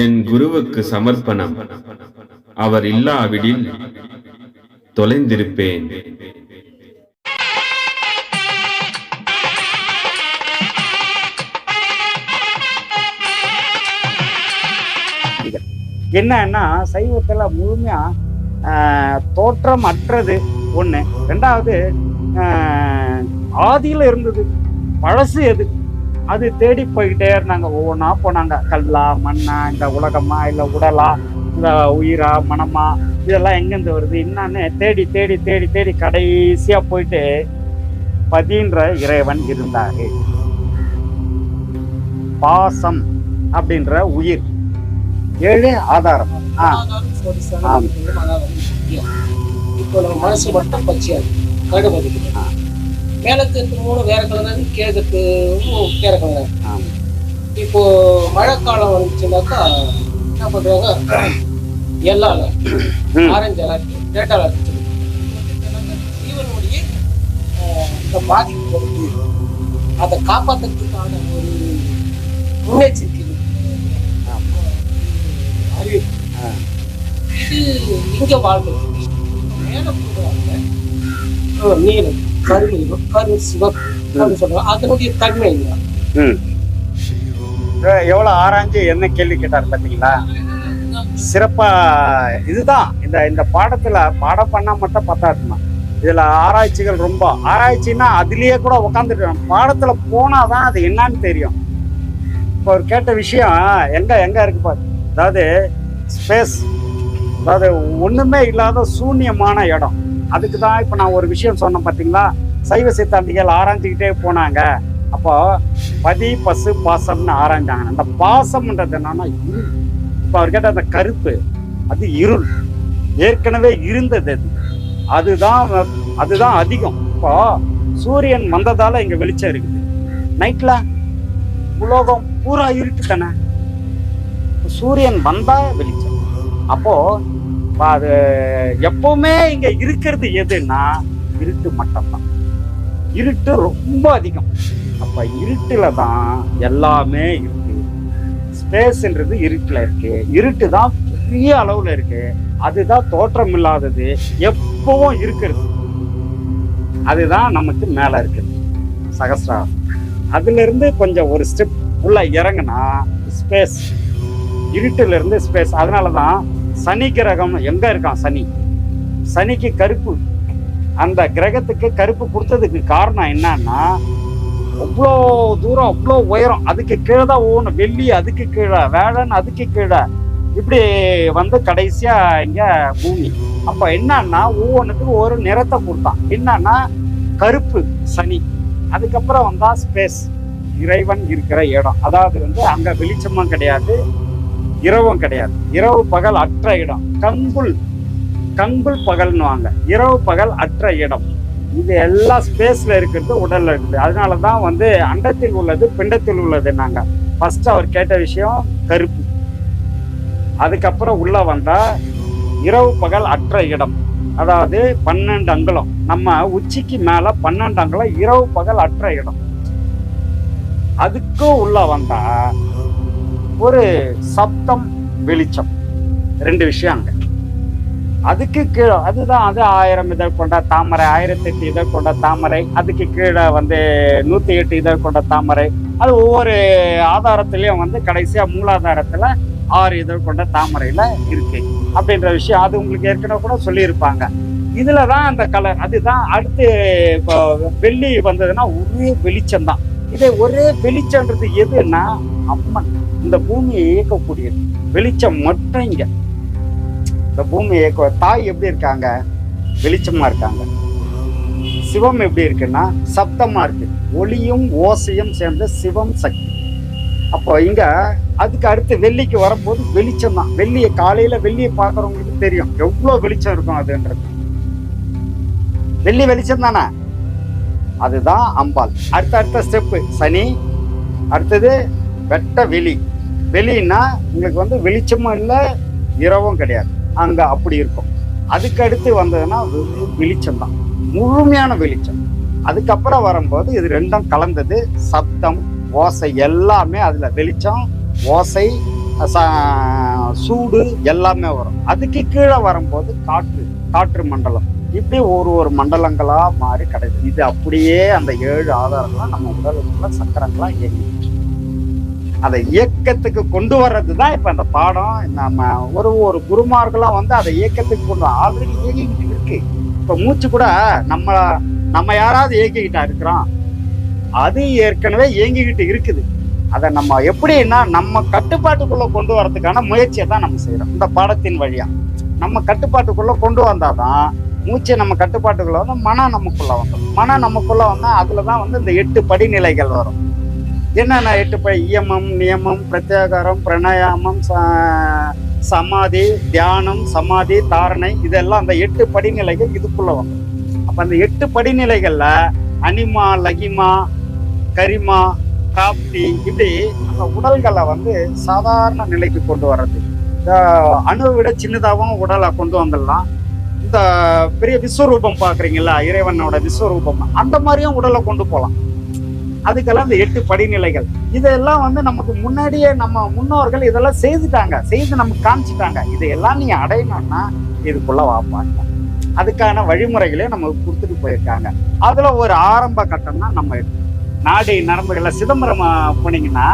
என் குருவுக்கு சமர்ப்பணம். அவர் இல்லாவிடில் தொலைந்திருப்பேன். என்னன்னா சைவத்துல முழுமையா தோற்றம் அற்றது ஒண்ணு. ரெண்டாவது ஆதியில் ஆதியில இருந்தது பழசு எது? அது தேடி போய்கிட்டே இருந்தாங்க. ஒவ்வொன்றா போனாங்க. கல்லா மண்ணா இந்த உலகமா இல்லை உடலா இந்த உயிரா மனமா இதெல்லாம் எங்கேருந்து வருது என்னன்னு தேடி தேடி தேடி தேடி கடைசியா போயிட்டு பதின்ற இறைவன் இருந்தாரு. பாசம் அப்படின்ற உயிர். ஏழு ஆதாரம். இப்போ நம்ம மனசு மட்டும் பச்சையா இருக்கு. கடுபதி மேலத்து மூணு வேற கலர் கேதுக்கு வேற கலர் ஆ. இப்போ மழைக்காலம் வந்துச்சுனாக்கா என்ன பண்றாங்க? எல்லால ம். ஆரஞ்சு அலர்ட் டேட்டா அலர்ட் ஜீவனுடைய இந்த பாதிப்பு வருது அதை காப்பாற்றுறதுக்கான ஒரு முன்னெச்சரிக்கை அறிவிப்பு. இது இங்க வாழ்றது மேல போடுறாங்க நீலம் கருணை கரு சிவப்பு சொல்றாங்க அதனுடைய தன்மை என்ன எவ்வளவு ஆராய்ஞ்சு என்ன கேள்வி கேட்டார் பாத்தீங்களா? சிறப்பா இதுதான். இந்த இந்த பாடத்துல பாடம் பண்ணா மட்டும் பத்தாதுமா இதுல ஆராய்ச்சிகள் ரொம்ப. ஆராய்ச்சின்னா அதுலயே கூட உட்காந்துட்டு பாடத்துல போனாதான் அது என்னன்னு தெரியும். இப்போ அவர் கேட்ட விஷயம் எங்க எங்க இருக்கு பாரு. அதாவது ஸ்பேஸ் அதாவது ஒண்ணுமே இல்லாத சூன்யமான இடம். அதுக்கு தான் இப்போ நான் ஒரு விஷயம் சொன்னேன் பார்த்தீங்களா சைவ சித்தாந்திகள் ஆராய்ஞ்சிக்கிட்டே போனாங்க. அப்போ பதி பசு பாசம்னு ஆராய்ஞ்சாங்க. அந்த பாசம்ன்றது என்னன்னா இருள். இப்போ அவர் கேட்ட அந்த கருப்பு அது இருள். ஏற்கனவே இருந்தது அது. அதுதான் அதுதான் அதிகம். இப்போ சூரியன் வந்ததால இங்க வெளிச்சம் இருக்குது. நைட்ல உலோகம் பூரா இருட்டு தானே சூரியன் வந்தா வெளிச்சம். அப்போ அது எப்பவுமே இங்க இருக்கிறது எதுன்னா இருட்டு மட்டும்தான். இருட்டு ரொம்ப அதிகம். அப்ப இருட்டுல தான் எல்லாமே இருக்கு. ஸ்பேஸ்ன்றது இருட்டுல இருக்கு. இருட்டு தான் பெரிய அளவுல இருக்கு. அதுதான் தோற்றம் இல்லாதது எப்பவும் இருக்கிறது. அதுதான் நமக்கு மேல இருக்குது. சகசிராரம் அதுல இருந்து கொஞ்சம் ஒரு ஸ்டெப் உள்ள இறங்குனா ஸ்பேஸ் இருட்டுல இருந்து ஸ்பேஸ் அதனாலதான் சனி கிரகம் எங்க இருக்கான் சனி? சனிக்கு கருப்பு. அந்த கிரகத்துக்கு கருப்பு கொடுத்ததுக்கு காரணம் என்னன்னா அவ்வளோ தூரம் அவ்வளோ உயரம். அதுக்கு கீழே தான் ஓணும் வெள்ளி அதுக்கு கீழே வேடன் அதுக்கு கீழே. இப்படி வந்து கடைசியா இங்க பூமி. அப்ப என்னன்னா ஒவ்வொன்றுக்கும் ஒரு நிறத்தை கொடுத்தான். என்னன்னா கருப்பு சனி. அதுக்கப்புறம் வந்தா ஸ்பேஸ் இறைவன் இருக்கிற இடம். அதாவது வந்து அங்க வெளிச்சமும் கிடையாது. இரவும் கிடையாது. இரவு பகல் அற்ற இடம். கங்குல் கங்குல் பகல்னுவாங்க. இரவு பகல் அற்ற இடம். இது எல்லா ஸ்பேஸ்ல இருக்கிறது உடல்ல இருக்குது. அதனால தான் வந்து அண்டத்தில் உள்ளது பிண்டத்தில் உள்ளது நாங்க ஃபர்ஸ்ட் அவர் கேட்ட விஷயம் கருப்பு. அதுக்கப்புறம் உள்ள வந்தா இரவு பகல் அற்ற இடம். அதாவது பன்னெண்டு அங்குலம். நம்ம உச்சிக்கு மேல பன்னெண்டு அங்குலம் இரவு பகல் அற்ற இடம். அதுக்கும் உள்ள வந்தா ஒரு சப்தம் வெளிச்சம். ரெண்டு விஷயம் அங்க. அதுக்கு கீழே அதுதான் அது ஆயிரம் இதழ் கொண்ட தாமரை ஆயிரத்தி எட்டு இதழ் கொண்ட தாமரை அதுக்கு கீழே வந்து நூத்தி எட்டு இதழ் கொண்ட தாமரை. அது ஒவ்வொரு ஆதாரத்திலையும் வந்து கடைசியா மூலாதாரத்துல ஆறு இதழ் கொண்ட தாமரையில இருக்கு. அப்படின்ற விஷயம் அது உங்களுக்கு ஏற்கனவே கூட சொல்லியிருப்பாங்க. இதுல தான் அந்த கலர் அதுதான் அடுத்து இப்போ வெள்ளி வந்ததுன்னா ஒரே வெளிச்சம் தான் இதே ஒரே வெளிச்சம்ன்றது எதுன்னா அம்மன். இந்த பூமியை இயக்கக்கூடியது. வெளிச்சம் மட்டும் இங்க. இந்த பூமியை இயக்க தாய் எப்படி இருக்காங்க? வெளிச்சமா இருக்காங்க. சிவம் எப்படி இருக்குன்னா சப்தமா இருக்கு. ஒளியும் ஓசையும் சேர்ந்த சிவம் சக்தி. அப்போ இங்க அதுக்கு அடுத்து வெள்ளிக்கு வரும்போது வெளிச்சம் தான். வெள்ளியை காலையில வெள்ளியை பார்க்குறவங்களுக்கு தெரியும். எவ்வளவு வெளிச்சம் இருக்கும் அதுன்றது. வெள்ளி வெளிச்சம் தானே? அதுதான் அம்பாள். அடுத்த அடுத்த ஸ்டெப்பு. சனி அடுத்தது வெட்ட வெளி. வெளின்னா உங்களுக்கு வந்து வெளிச்சமும் இல்லை இரவும் கிடையாது. அங்கே அப்படி இருக்கும். அதுக்கு அடுத்து வந்ததுன்னா வெளிச்சம் தான் முழுமையான வெளிச்சம். அதுக்கப்புறம் வரும்போது இது ரெண்டும் கலந்தது. சப்தம் ஓசை எல்லாமே அதில் வெளிச்சம் ஓசை ச- சூடு எல்லாமே வரும். அதுக்கு கீழே வரும்போது காற்று காற்று மண்டலம். இப்படி ஒரு ஒரு மண்டலங்களாக மாறி கிடைக்குது. இது அப்படியே அந்த ஏழு ஆதாரங்களாக நம்ம உடலுக்குள்ள சக்கரங்களாக இயங்கி அதை இயக்கத்துக்கு கொண்டு வர்றது தான் இப்ப அந்த பாடம். நம்ம ஒரு ஒரு குருமார்களாம் வந்து அதை இயக்கத்துக்கு கொண்டு ஆல்ரெடி இயங்கிக்கிட்டு இருக்கு. இப்ப மூச்சு கூட நம்ம நம்ம யாராவது இயக்கிக்கிட்டா இருக்கிறோம் அது ஏற்கனவே இயங்கிக்கிட்டு இருக்குது. அதை நம்ம எப்படின்னா நம்ம கட்டுப்பாட்டுக்குள்ள கொண்டு வரதுக்கான முயற்சியை தான் நம்ம செய்யறோம் இந்த பாடத்தின் வழியா. நம்ம கட்டுப்பாட்டுக்குள்ள கொண்டு வந்தாதான் மூச்சை நம்ம கட்டுப்பாட்டுக்குள்ள வந்து மனம் நமக்குள்ள வந்துடும். மனம் நமக்குள்ள வந்தா அதில் தான் வந்து இந்த எட்டு படிநிலைகள் வரும். என்னென்ன எட்டு படி இயமம் நியமம் பிரத்யாகாரம் பிரணயாமம் ச- சமாதி தியானம் சமாதி தாரணை இதெல்லாம் அந்த எட்டு படிநிலைகள் இதுக்குள்ள வரும். அப்ப அந்த எட்டு படிநிலைகள்ல அனிமா லகிமா கரிமா காப்தி இப்படி அந்த உடல்களை வந்து சாதாரண நிலைக்கு கொண்டு வர்றது. இந்த அணுவை விட சின்னதாகவும் உடலை கொண்டு வந்துடலாம். இந்த பெரிய விஸ்வரூபம் பாக்குறீங்களா இறைவனோட விஸ்வரூபம். அந்த மாதிரியும் உடலை கொண்டு போகலாம். அதுக்கெல்லாம் இந்த எட்டு படிநிலைகள். இதெல்லாம் வந்து நமக்கு முன்னாடியே நம்ம முன்னோர்கள் இதெல்லாம் செய்துட்டாங்க. செய்து நமக்கு காமிச்சிட்டாங்க. இதையெல்லாம் நீ அடையணும்னா இதுக்குள்ள வாப்பாங்க அதுக்கான வழிமுறைகளே நமக்கு கொடுத்துட்டு போயிருக்காங்க. அதுல ஒரு ஆரம்ப கட்டம் தான் நம்ம நாடி நரம்புகளை சிதம்பரம் போனீங்கன்னா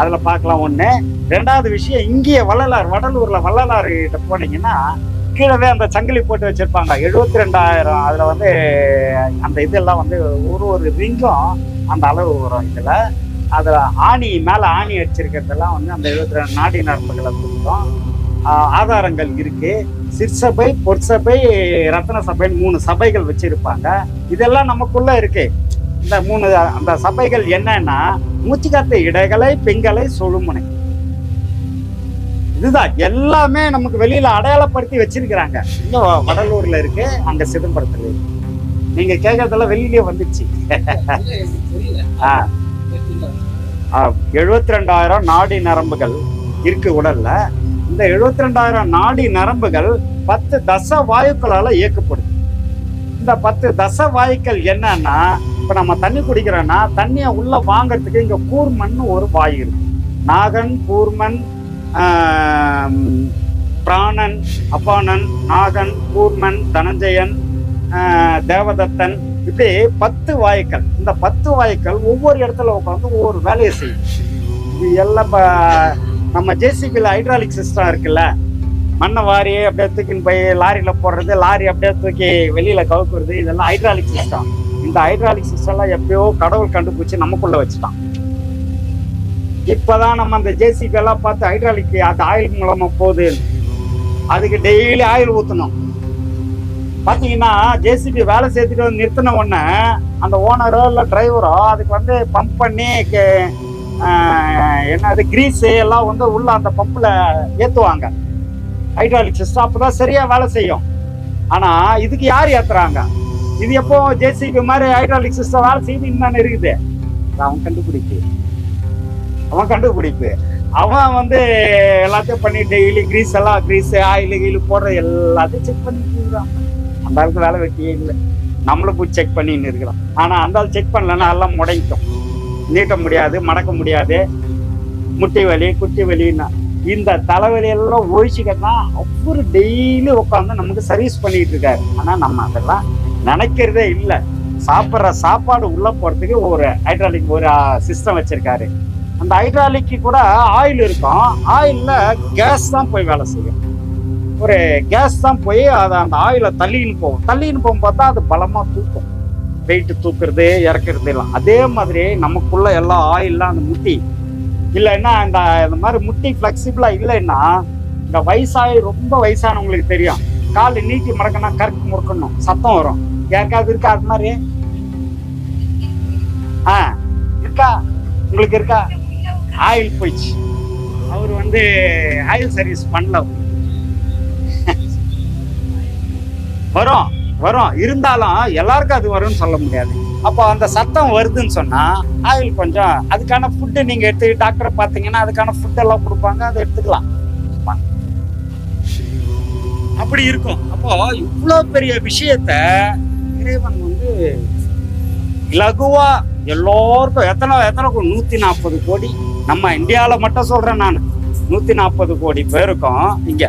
அதுல பார்க்கலாம் ஒண்ணு. ரெண்டாவது விஷயம் இங்கேயே வள்ளலார் வடலூர்ல வள்ளலார் கிட்ட போனீங்கன்னா கீழவே அந்த சங்கிலி போட்டு வச்சிருப்பாங்க. எழுபத்தி ரெண்டாயிரம். அதுல வந்து அந்த இதெல்லாம் வந்து ஒரு ஒரு ரிங்கும் அந்த அளவு வரும் இதில். அதில் ஆணி மேலே ஆணி அடிச்சிருக்கிறதெல்லாம் வந்து அந்த எழுபத்தி ரெண்டு நாடி நரம்புகளை கொடுத்தோம் ஆதாரங்கள் இருக்கு. சிற்சபை பொற்சபை ரத்ன சபைன்னு மூணு சபைகள் வச்சிருப்பாங்க. இதெல்லாம் நமக்குள்ள இருக்கு. இந்த மூணு அந்த சபைகள் என்னன்னா மூச்சுக்காத்த இடைகளை பெண்களை சொழுமுனை இதுதான். எல்லாமே நமக்கு வெளியில அடையாளப்படுத்தி வச்சிருக்கிறாங்க. இன்னும் வடலூர்ல இருக்கு அங்க சிதம்பரத்துல இருக்கு. நீங்க கேட்கறதெல்லாம் வெளியிலயே வந்துச்சு. எழுபத்தி ரெண்டாயிரம் நாடி நரம்புகள் இருக்கு உடல்ல. இந்த எழுபத்தி ரெண்டாயிரம் நாடி நரம்புகள் பத்து தச வாயுக்களால இயக்கப்படுது. இந்த பத்து தச வாயுக்கள் என்னன்னா இப்ப நம்ம தண்ணி குடிக்கிறோம்னா தண்ணியை உள்ள வாங்குறதுக்கு இங்க கூர்மன் ஒரு வாயு இருக்கு. நாகன் கூர்மன் பிராணன் அப்பானன் நாகன் கூர்மன் தனஞ்சயன் தேவதத்தன் இப்படி பத்து வாயுக்கள். இந்த பத்து வாயுக்கள் ஒவ்வொரு இடத்துல உட்காந்து ஒவ்வொரு வேலையை செய்யும். இது எல்லாம் நம்ம ஜேசிபியில் ஹைட்ராலிக் சிஸ்டம் இருக்குல்ல. மண்ணை வாரி அப்படியே தூக்கின்னு போய் லாரியில் போடுறது லாரி அப்படியே தூக்கி வெளியில் கவுக்குறது இதெல்லாம் ஹைட்ராலிக் சிஸ்டம் இந்த ஹைட்ராலிக் சிஸ்டம்லாம் எப்பயோ கடவுள் கண்டுபிடிச்சி நமக்குள்ளே வச்சுட்டான். இப்போதான் நம்ம அந்த ஜேசிபி எல்லாம் பார்த்து ஹைட்ராலிக் அந்த ஆயில் மூலமாக போகுது. அதுக்கு டெய்லி ஆயில் ஊற்றணும் பாத்தீங்கன்னா ஜேசிபி வேலை செய்துட்டு வந்து நிறுத்தின உடனே அந்த ஓனரோ இல்லை டிரைவரோ அதுக்கு வந்து பம்ப் பண்ணி கே- என்னது கிரீஸ் எல்லாம் வந்து உள்ள அந்த பம்பில் ஏற்றுவாங்க ஹைட்ராலிக் சிஸ்டம் அப்பதான் சரியா வேலை செய்யும். ஆனா இதுக்கு யார் ஏத்துறாங்க? இது எப்போ ஜேசிபி மாதிரி ஹைட்ராலிக் சிஸ்டம் வேலை செய்து இன்னும் இருக்குது. அவன் கண்டுபிடிப்பு. அவன் கண்டுபிடிப்பு. அவன் வந்து எல்லாத்தையும் பண்ணி டெய்லி கிரீஸ் எல்லாம் கிரீஸ் ஆயில் கீழ் போடுற எல்லாத்தையும் செக் பண்ணிட்டு இருக்கிறான் அந்த ஆளுக்கு வேலை வெட்டியே இல்லை. நம்மளும் போய் செக் பண்ணின்னு இருக்கிறோம் ஆனால் அந்த ஆள் செக் பண்ணலன்னா எல்லாம் முடைக்கும் நீட்ட முடியாது மடக்க முடியாது. முட்டி வலி குட்டி வலின்னா. இந்த தலைவலி எல்லாம் ஒழிச்சுக்கன்னா ஒவ்வொரு டெய்லி உட்காந்து நமக்கு சர்வீஸ் பண்ணிட்டு இருக்காரு. ஆனால் நம்ம அதெல்லாம் நினைக்கிறதே இல்லை. சாப்பிட்ற சாப்பாடு உள்ள போகிறதுக்கு ஒரு ஹைட்ராலிக் ஒரு சிஸ்டம் வச்சிருக்காரு. அந்த ஹைட்ராலிக்கு கூட ஆயில் இருக்கும். ஆயிலில் கேஸ் தான் போய் வேலை செய்யும். ஒரு கேஸ் தான் போய் அதை அந்த ஆயிலை தள்ளின்னு போகும். தள்ளின்னு போகும் பார்த்தா அது பலமா தூக்கும். வெயிட் தூக்குறது இறக்குறது எல்லாம். அதே மாதிரி நமக்குள்ள எல்லா ஆயில்லாம் அந்த முட்டி. இல்லைன்னா இந்த இந்த மாதிரி முட்டி ஃப்ளெக்சிபிளா இல்லைன்னா இந்த வயசாகி ரொம்ப வயசானவங்களுக்கு தெரியும். கால் நீட்டி மடக்கணும் கருக்கு முறுக்கணும் சத்தம் வரும். யாருக்காவது இருக்கா அது மாதிரி? ஆ இருக்கா? உங்களுக்கு இருக்கா? ஆயில் போயிடுச்சு. அவர் வந்து ஆயில் சர்வீஸ் பண்ணல. வரும் வரும். இருந்தாலும் எல்லாருக்கும் அது வரும்னு சொல்ல முடியாது. அப்போ அந்த சத்தம் வருதுன்னு சொன்னா ஆயில் கொஞ்சம் அதுக்கான ஃபுட்டு நீங்க எடுத்து டாக்டரை பார்த்தீங்கன்னா அதுக்கான ஃபுட்டெல்லாம் கொடுப்பாங்க அதை எடுத்துக்கலாம். அப்படி இருக்கும். அப்போ இவ்வளோ பெரிய விஷயத்த இறைவன் வந்து இலகுவா எல்லோருக்கும் எத்தனை எத்தனை நூற்றி நூத்தி நாற்பது கோடி. நம்ம இந்தியாவில் மட்டும் சொல்றேன் நான். நூத்தி நாற்பது கோடி பேருக்கும் இங்கே